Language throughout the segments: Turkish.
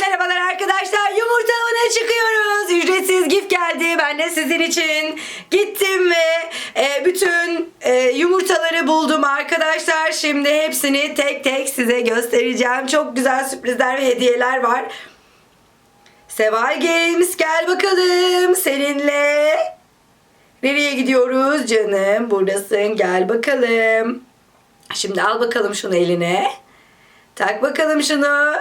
merhabalar arkadaşlar. Yumurta avına çıkıyoruz. Ücretsiz gift geldi. Ben de sizin için gittim ve e, bütün e, yumurtaları buldum arkadaşlar. Şimdi hepsini tek tek size göstereceğim. Çok güzel sürprizler ve hediyeler var. Seval Games gel bakalım seninle. Nereye gidiyoruz canım? Buradasın. Gel bakalım. Şimdi al bakalım şunu eline. Tak bakalım şunu.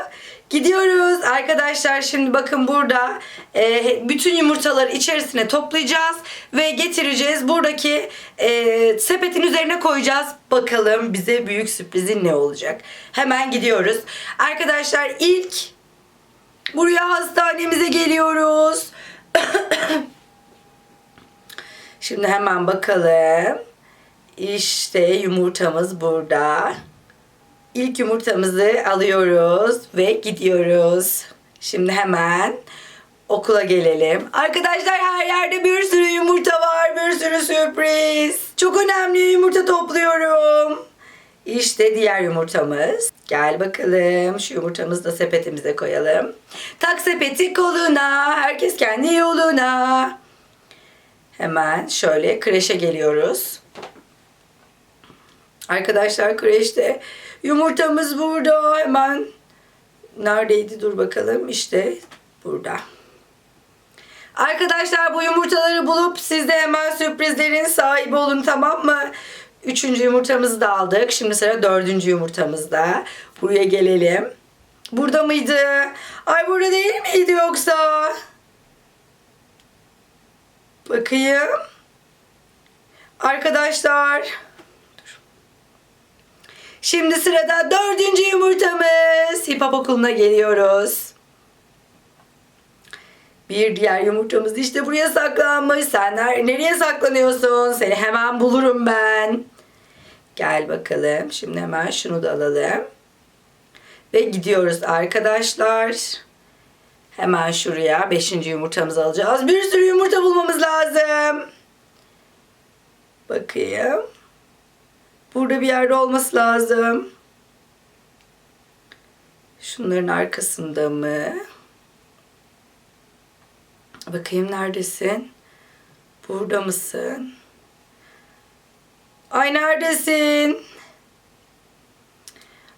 Gidiyoruz arkadaşlar şimdi bakın burada e, bütün yumurtaları içerisine toplayacağız ve getireceğiz. Buradaki e, sepetin üzerine koyacağız. Bakalım bize büyük sürprizin ne olacak. Hemen gidiyoruz. Arkadaşlar ilk buraya hastanemize geliyoruz. Şimdi hemen bakalım. İşte yumurtamız burada. İlk yumurtamızı alıyoruz ve gidiyoruz. Şimdi hemen okula gelelim. Arkadaşlar her yerde bir sürü yumurta var. Bir sürü sürpriz. Çok önemli yumurta topluyorum. İşte diğer yumurtamız. Gel bakalım. Şu yumurtamızı da sepetimize koyalım. Tak sepeti koluna. Herkes kendi yoluna. Hemen şöyle kreşe geliyoruz. Arkadaşlar kreşte yumurtamız burada. Hemen neredeydi dur bakalım. İşte burada. Arkadaşlar bu yumurtaları bulup siz de hemen sürprizlerin sahibi olun tamam mı? Üçüncü yumurtamızı da aldık. Şimdi sıra dördüncü yumurtamızda. Buraya gelelim. Burada mıydı? Ay burada değil miydi yoksa? Bakayım. Arkadaşlar. Şimdi sırada dördüncü yumurtamız. Hip hop okuluna geliyoruz. Bir diğer yumurtamız işte buraya saklanmış. Sen ner- nereye saklanıyorsun? Seni hemen bulurum ben. Gel bakalım. Şimdi hemen şunu da alalım. Ve gidiyoruz arkadaşlar. Hemen şuraya beşinci yumurtamızı alacağız. Bir sürü yumurta bulmamız lazım. Bakayım. Burada bir yerde olması lazım. Şunların arkasında mı? Bakayım neredesin? Burada mısın? Ay neredesin?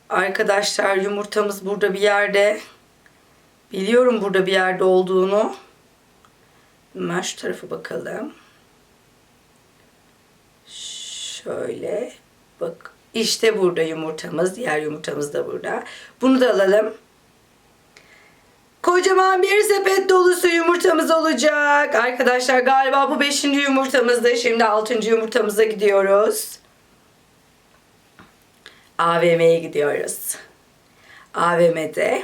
Arkadaşlar yumurtamız burada bir yerde. Biliyorum burada bir yerde olduğunu. Hemen şu tarafa bakalım. Şöyle bak. İşte burada yumurtamız. Diğer yumurtamız da burada. Bunu da alalım. Kocaman bir sepet dolusu yumurtamız olacak. Arkadaşlar galiba bu beşinci yumurtamızda. Şimdi altıncı yumurtamıza gidiyoruz. AVM'ye gidiyoruz. AVM'de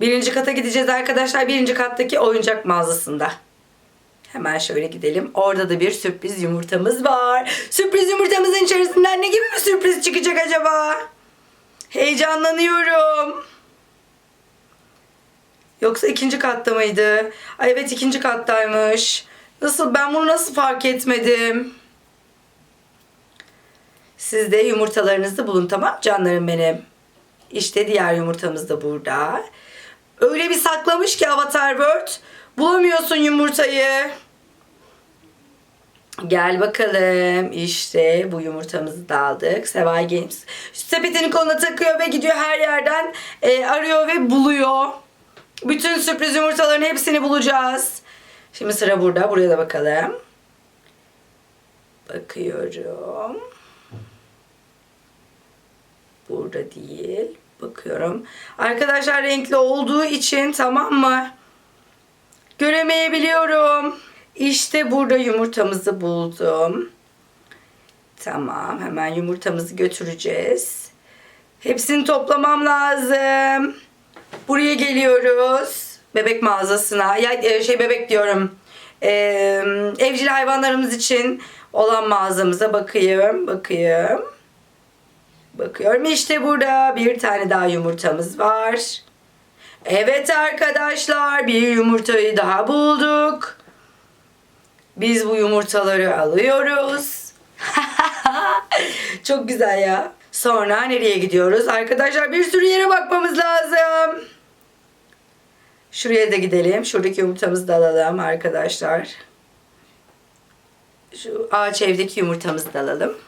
birinci kata gideceğiz arkadaşlar. Birinci kattaki oyuncak mağazasında. Hemen şöyle gidelim. Orada da bir sürpriz yumurtamız var. Sürpriz yumurtamızın içerisinden ne gibi bir sürpriz çıkacak acaba? Heyecanlanıyorum. Yoksa ikinci katta mıydı? Ay evet ikinci kattaymış. Nasıl ben bunu nasıl fark etmedim? Siz de yumurtalarınızı bulun tamam canlarım benim. İşte diğer yumurtamız da burada. Öyle bir saklamış ki Avatar World. Bulamıyorsun yumurtayı. Gel bakalım. İşte bu yumurtamızı da aldık. Seval Games. Sepetini koluna takıyor ve gidiyor her yerden e, arıyor ve buluyor. Bütün sürpriz yumurtaların hepsini bulacağız. Şimdi sıra burada. Buraya da bakalım. Bakıyorum. Burada değil. Bakıyorum. Arkadaşlar renkli olduğu için tamam mı? Göremeyebiliyorum. İşte burada yumurtamızı buldum. Tamam. Hemen yumurtamızı götüreceğiz. Hepsini toplamam lazım. Buraya geliyoruz. Bebek mağazasına. Ya e, şey bebek diyorum. Ee, evcil hayvanlarımız için olan mağazamıza bakayım. Bakayım. Bakıyorum işte burada bir tane daha yumurtamız var. Evet arkadaşlar bir yumurtayı daha bulduk. Biz bu yumurtaları alıyoruz. Çok güzel ya. Sonra nereye gidiyoruz? Arkadaşlar bir sürü yere bakmamız lazım. Şuraya da gidelim. Şuradaki yumurtamızı da alalım arkadaşlar. Şu ağaç evdeki yumurtamızı da alalım.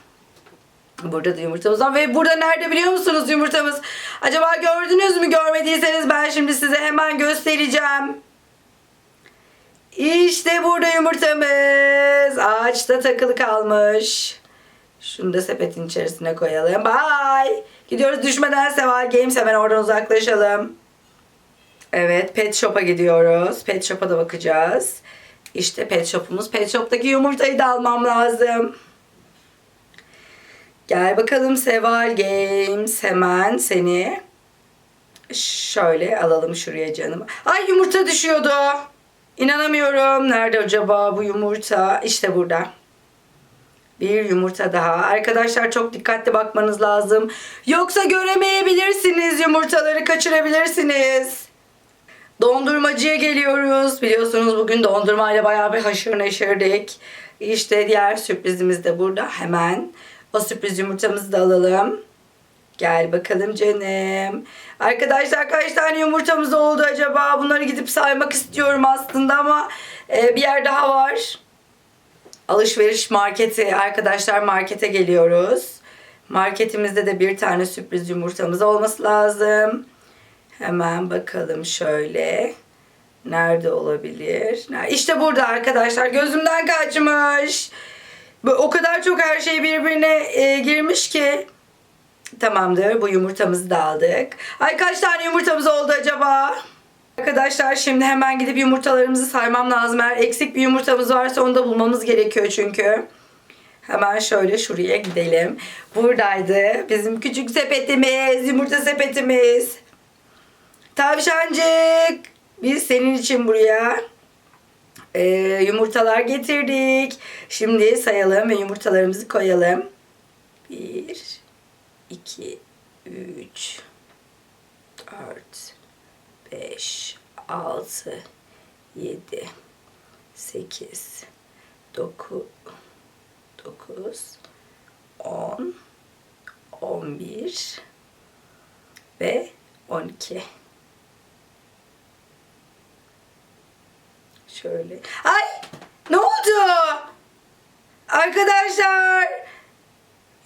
Burada da yumurtamız var ve burada nerede biliyor musunuz yumurtamız? Acaba gördünüz mü? Görmediyseniz ben şimdi size hemen göstereceğim. İşte burada yumurtamız. Ağaçta takılı kalmış. Şunu da sepetin içerisine koyalım. Bye. Gidiyoruz düşmeden Seval Games hemen oradan uzaklaşalım. Evet Pet Shop'a gidiyoruz. Pet Shop'a da bakacağız. İşte Pet Shop'umuz. Pet Shop'taki yumurtayı da almam lazım. Gel bakalım Seval Games. Hemen seni şöyle alalım şuraya canım. Ay yumurta düşüyordu. İnanamıyorum. Nerede acaba bu yumurta? İşte burada. Bir yumurta daha. Arkadaşlar çok dikkatli bakmanız lazım. Yoksa göremeyebilirsiniz. Yumurtaları kaçırabilirsiniz. Dondurmacıya geliyoruz. Biliyorsunuz bugün dondurmayla bayağı bir haşır neşirdik. İşte diğer sürprizimiz de burada. Hemen o sürpriz yumurtamızı da alalım. Gel bakalım canım. Arkadaşlar kaç tane yumurtamız oldu acaba? Bunları gidip saymak istiyorum aslında ama e, bir yer daha var. Alışveriş marketi. Arkadaşlar markete geliyoruz. Marketimizde de bir tane sürpriz yumurtamız olması lazım. Hemen bakalım şöyle. Nerede olabilir? İşte burada arkadaşlar. Gözümden kaçmış. O kadar çok her şey birbirine e, girmiş ki. Tamamdır. Bu yumurtamızı da. Ay kaç tane yumurtamız oldu acaba? Arkadaşlar şimdi hemen gidip yumurtalarımızı saymam lazım. Eğer eksik bir yumurtamız varsa onu da bulmamız gerekiyor çünkü. Hemen şöyle şuraya gidelim. Buradaydı bizim küçük sepetimiz, yumurta sepetimiz. Tavşancık, biz senin için buraya e, yumurtalar getirdik. Şimdi sayalım ve yumurtalarımızı koyalım. 1, 2, 3, 4, 5, 6, 7, 8, 9, 9, 10, 11 ve 12. Şöyle. Ay! Ne oldu? Arkadaşlar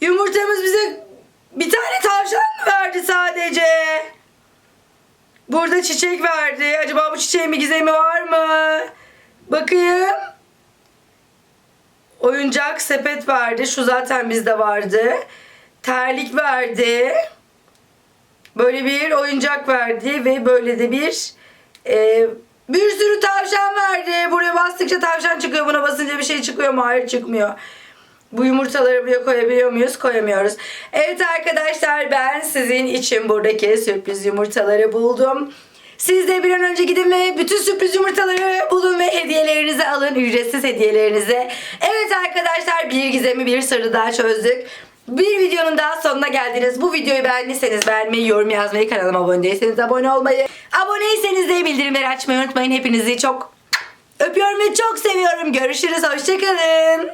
yumurtamız bize bir tane tavşan mı verdi sadece? Burada çiçek verdi. Acaba bu çiçeğin bir gizemi var mı? Bakayım. Oyuncak sepet verdi. Şu zaten bizde vardı. Terlik verdi. Böyle bir oyuncak verdi ve böyle de bir e, bir sürü tavşan verdi. Buraya bastıkça tavşan çıkıyor. Buna basınca bir şey çıkıyor mu? Hayır çıkmıyor. Bu yumurtaları buraya koyabiliyor muyuz? Koyamıyoruz. Evet arkadaşlar ben sizin için buradaki sürpriz yumurtaları buldum. Siz de bir an önce gidin ve bütün sürpriz yumurtaları bulun ve hediyelerinizi alın. Ücretsiz hediyelerinizi. Evet arkadaşlar bir gizemi bir sırrı daha çözdük. Bir videonun daha sonuna geldiniz. Bu videoyu beğendiyseniz beğenmeyi, yorum yazmayı, kanalıma abone değilseniz abone olmayı, aboneyseniz de bildirimleri açmayı unutmayın. Hepinizi çok öpüyorum ve çok seviyorum. Görüşürüz. Hoşçakalın.